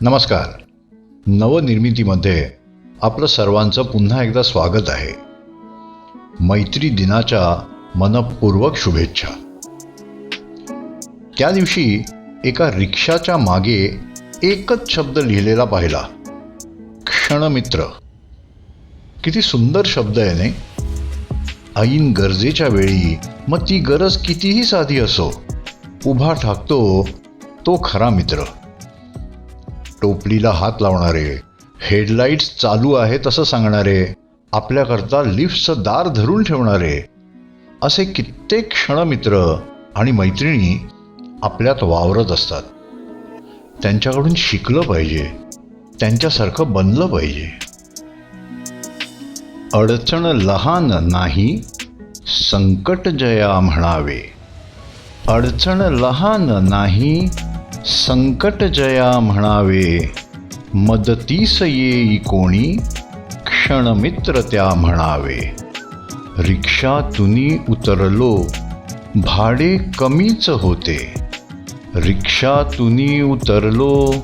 नमस्कार. नवनिर्मितीमध्ये आपलं सर्वांचं पुन्हा एकदा स्वागत आहे. मैत्री दिनाच्या मनपूर्वक शुभेच्छा. त्या दिवशी एका रिक्षाच्या मागे एकच शब्द लिहिलेला पाहिला. क्षणमित्र. किती सुंदर शब्द आहे नाही? ऐन गरजेच्या वेळी मग ती गरज कितीही साधी असो उभा ठाकतो तो खरा मित्र. टोपलीला हात लावणारे हेडलाईट्स चालू आहेत असं सांगणारे आपल्याकरता लिफ्टचं दार धरून ठेवणारे असे कित्येक क्षणमित्र आणि मैत्रिणी आपल्यात वावरत असतात. त्यांच्याकडून शिकलं पाहिजे त्यांच्यासारखं बनलं पाहिजे. अडचण लहान नाही संकट जया म्हणावे. अडचण लहान नाही संकट जया म्हणावे मदतीस येई कोणी क्षणमित्र त्या म्हणावे. रिक्षातुनी उतरलो भाडे कमीच होते. रिक्षातुनी उतरलो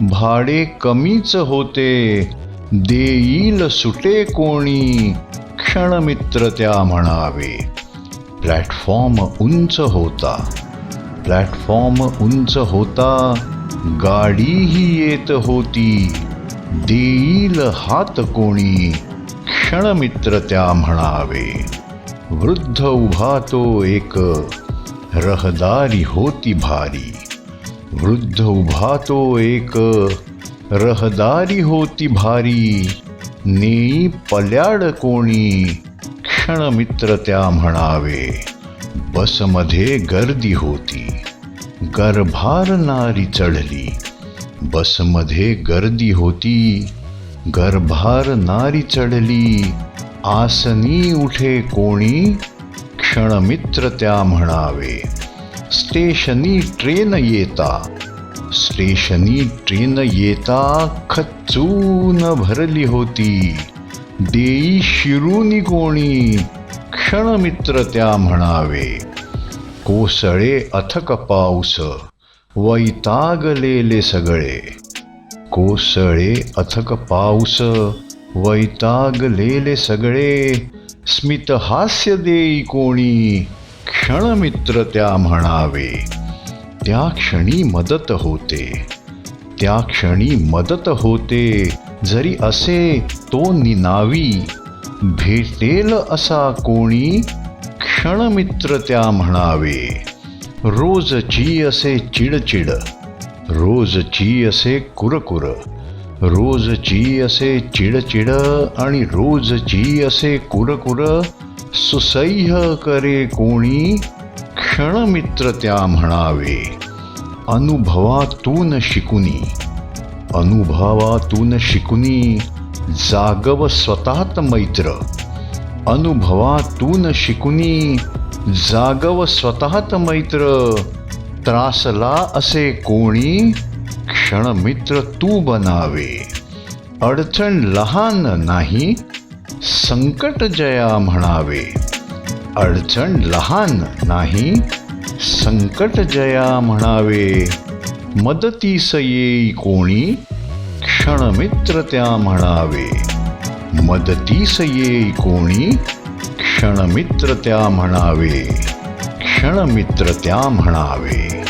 भाडे कमीच होते. देईल सुटे कोणी क्षणमित्र त्या म्हणावे. प्लॅटफॉर्म उंच होता. प्लॅटफॉर्म उंच होता गाडीही येत होती. देईल हात कोणी? क्षणमित्र त्या म्हणावे. वृद्ध उभा तो एक रहदारी होती भारी. वृद्ध उभा तो एक रहदारी होती भारी. नेई पल्याड कोणी? क्षणमित्र त्या म्हणावे. बसमध्ये गर्दी होती. गर्भार नारी चढली. बसमध्ये गर्दी होती. गर्भार नारी चढली. आसनी उठे कोणी? क्षणमित्र त्या म्हणावे. स्टेशनी ट्रेन येता. स्टेशनी ट्रेन येता खच्चून भरली होती. देई शिरूनी कोणी? क्षणमित्र त्या म्हणावे कोसळे अथक पाऊस वैतागलेले सगळे. कोसळे अथक पाऊस वैतागलेले सगळे. स्मित हास्य देई कोणी क्षणमित्र त्या म्हणावे. त्या क्षणी मदत होते. त्या क्षणी मदत होते. जरी असे तो निनावी भेटेल असा कोणी क्षणमित्र त्या म्हणावे. रोजची असे चिडचिड रोजची असे कुरकुर रोजची असे चिडचिड आणि रोजची असे कुरकुर सुसह्य करे कोणी क्षणमित्र त्या म्हणावे. अनुभवातून शिकुनी अनुभवातून शिकुनी जागव स्वतात मैत्र. अनुभवातून शिकुनी जागव स्वतात मैत्र. त्रासला असे कोणी क्षणमित्र तू बनावे. अडचण लहान नाही संकट जया म्हणावे. अडचण लहान नाही संकट जया म्हणावे. मदतीस येई कोणी क्षणमित्र त्या म्हणावे. मदतीस येई कोणी क्षणमित्र त्या म्हणावे. क्षणमित्र त्या म्हणावे.